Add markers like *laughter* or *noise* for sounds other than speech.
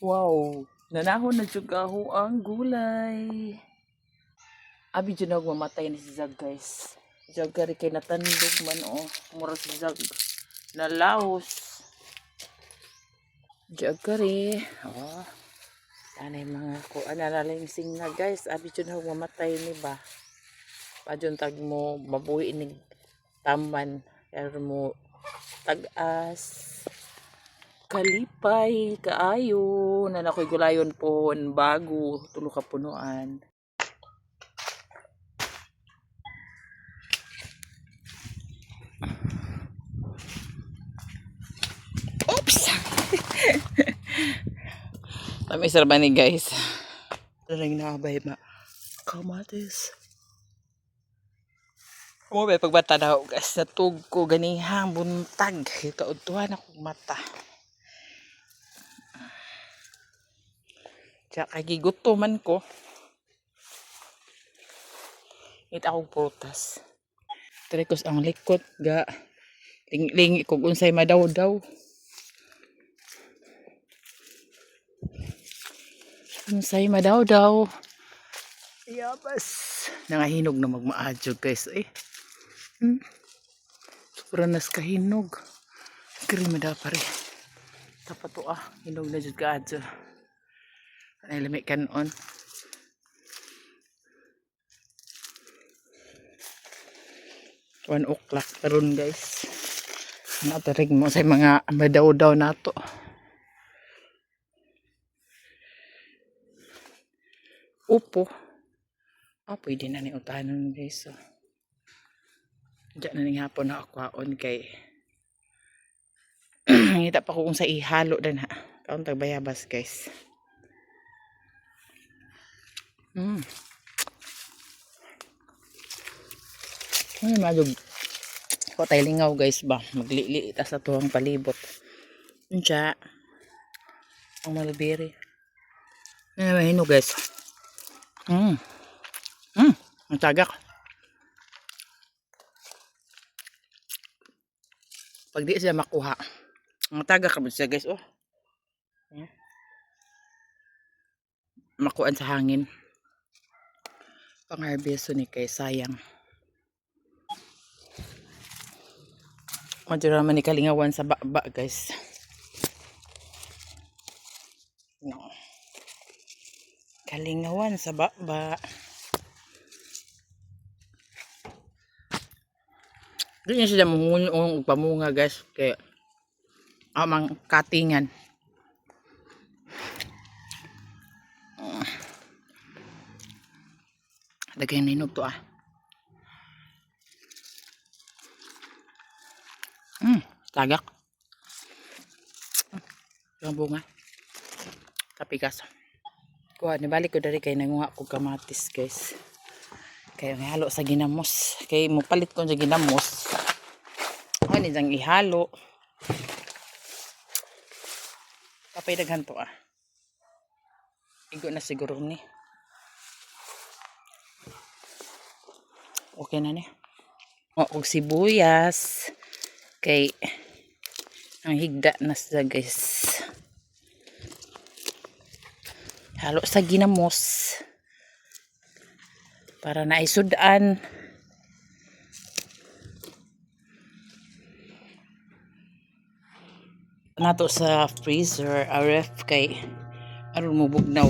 Wow, nanahon na ako ang gulay. Abi jud nag mamatay ni si Zag guys. Zag kari kay natandog man oh. Mura si Zag. Nalaos. Zag kari. Oh. Tanay mga ko analaling na guys. Abi jud nag mamatay ni ba. Padyon tag mo mabuhi ni taman. Pero mo tagas kalipay kaayo na nakoy gulayon po bago tulo ka punuan. Oops! *laughs* Tami sarba ni guys. Tarang nakabay ma. Kamatis. Mo ba pagbata daw guys. Natug ko ganihang buntag. Kautuhan ako mata Tsaka giguto man ko. It akong prutas. Trekos ang likot ga ling-ling kung unsay madaw daw. Unsay madaw daw. Yabas. Nangahinog na magmaadyo guys eh. Hmm. Sobrang nas kahinog. Kiri mada pare. Tapat to ah. Hinog na jud ka adyo. Ay lami kanon. One o'clock karon guys. Natarig mo sa mga madaw-daw nato. Upo. Ah, pwede na ni utahanon guys. So. Diyan na ning hapon na akwaon kay *clears throat* Ngita pa ko kung sa ihalo din ha. Kaon tag bayabas guys. Mm. Ay, madug. Ko tayo lingaw guys ba. Maglili ta sa tuwang palibot. Unsa. Ang malbiri. Ay, mahino guys. Mm. Mm. Ang tagak. Pag di siya makuha. Ang tagak ka siya guys. Oh. Makuan sa hangin pang-harvest ni kay sayang. Madura man ni kalingawan sa baba guys. No. Kalingawan sa baba. Niya sila mungunong pamunga guys kay amang katingan. Lagay na inog to ah. Hmm, tagak. Yung bunga. Kapikas. Kuha, nibalik ko dari kay nangunga ko kamatis guys. Kaya nga halo sa ginamos. Kay mo palit ko sa ginamos. Ano ni dang ihalo. Kapay daghan to ah. Igo na siguro ni. Okay na ni. O, og sibuyas. Kay, ang higda na sa guys. Halo sa ginamos. Para na isudan. Nato sa freezer, a ref kay aron mo bugnaw.